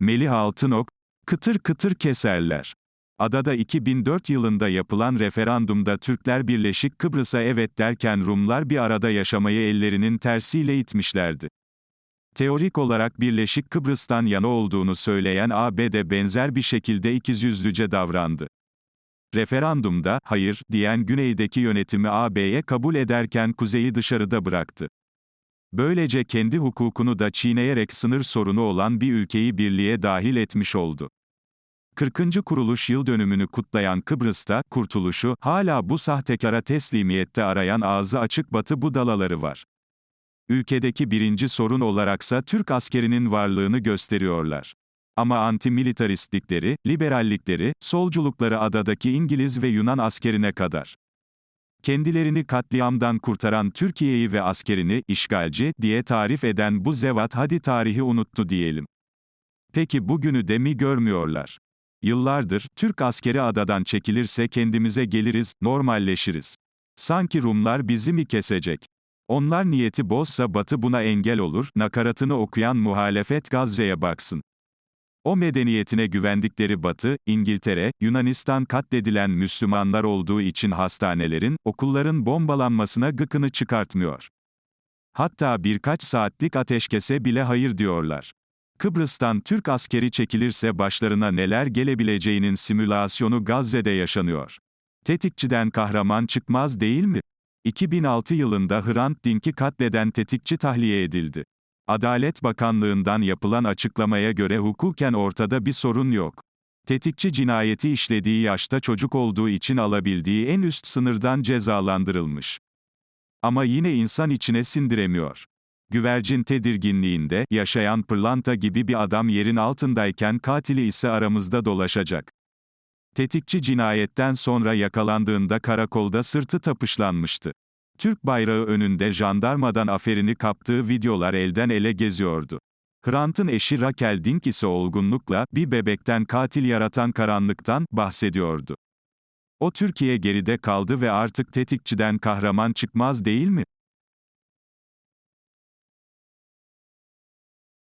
Melih Altınok, kıtır kıtır keserler. Adada 2004 yılında yapılan referandumda Türkler Birleşik Kıbrıs'a evet derken Rumlar bir arada yaşamayı ellerinin tersiyle itmişlerdi. Teorik olarak Birleşik Kıbrıs'tan yana olduğunu söyleyen ABD benzer bir şekilde ikiyüzlüce davrandı. Referandumda, hayır, diyen güneydeki yönetimi AB'ye kabul ederken kuzeyi dışarıda bıraktı. Böylece kendi hukukunu da çiğneyerek sınır sorunu olan bir ülkeyi birliğe dahil etmiş oldu. 40. kuruluş yıl dönümünü kutlayan Kıbrıs'ta, kurtuluşu, hala bu sahtekara teslimiyette arayan ağzı açık batı budalaları var. Ülkedeki birinci sorun olaraksa Türk askerinin varlığını gösteriyorlar. Ama antimilitaristlikleri, liberallikleri, solculukları adadaki İngiliz ve Yunan askerine kadar. Kendilerini katliamdan kurtaran Türkiye'yi ve askerini, işgalci, diye tarif eden bu zevat hadi tarihi unuttu diyelim. Peki bugünü de mi görmüyorlar? Yıllardır, Türk askeri adadan çekilirse kendimize geliriz, normalleşiriz. Sanki Rumlar bizi mi kesecek? Onlar niyeti bozsa Batı buna engel olur, nakaratını okuyan muhalefet Gazze'ye baksın. O medeniyetine güvendikleri Batı, İngiltere, Yunanistan katledilen Müslümanlar olduğu için hastanelerin, okulların bombalanmasına gıkını çıkartmıyor. Hatta birkaç saatlik ateşkese bile hayır diyorlar. Kıbrıs'tan Türk askeri çekilirse başlarına neler gelebileceğinin simülasyonu Gazze'de yaşanıyor. Tetikçiden kahraman çıkmaz değil mi? 2006 yılında Hrant Dink'i katleden tetikçi tahliye edildi. Adalet Bakanlığı'ndan yapılan açıklamaya göre hukuken ortada bir sorun yok. Tetikçi cinayeti işlediği yaşta çocuk olduğu için alabildiği en üst sınırdan cezalandırılmış. Ama yine insan içine sindiremiyor. Güvercin tedirginliğinde, yaşayan pırlanta gibi bir adam yerin altındayken katili ise aramızda dolaşacak. Tetikçi cinayetten sonra yakalandığında karakolda sırtı tapışlanmıştı. Türk bayrağı önünde jandarmadan aferini kaptığı videolar elden ele geziyordu. Hrant'ın eşi Raquel Dink ise olgunlukla, bir bebekten katil yaratan karanlıktan, bahsediyordu. O Türkiye geride kaldı ve artık tetikçiden kahraman çıkmaz değil mi?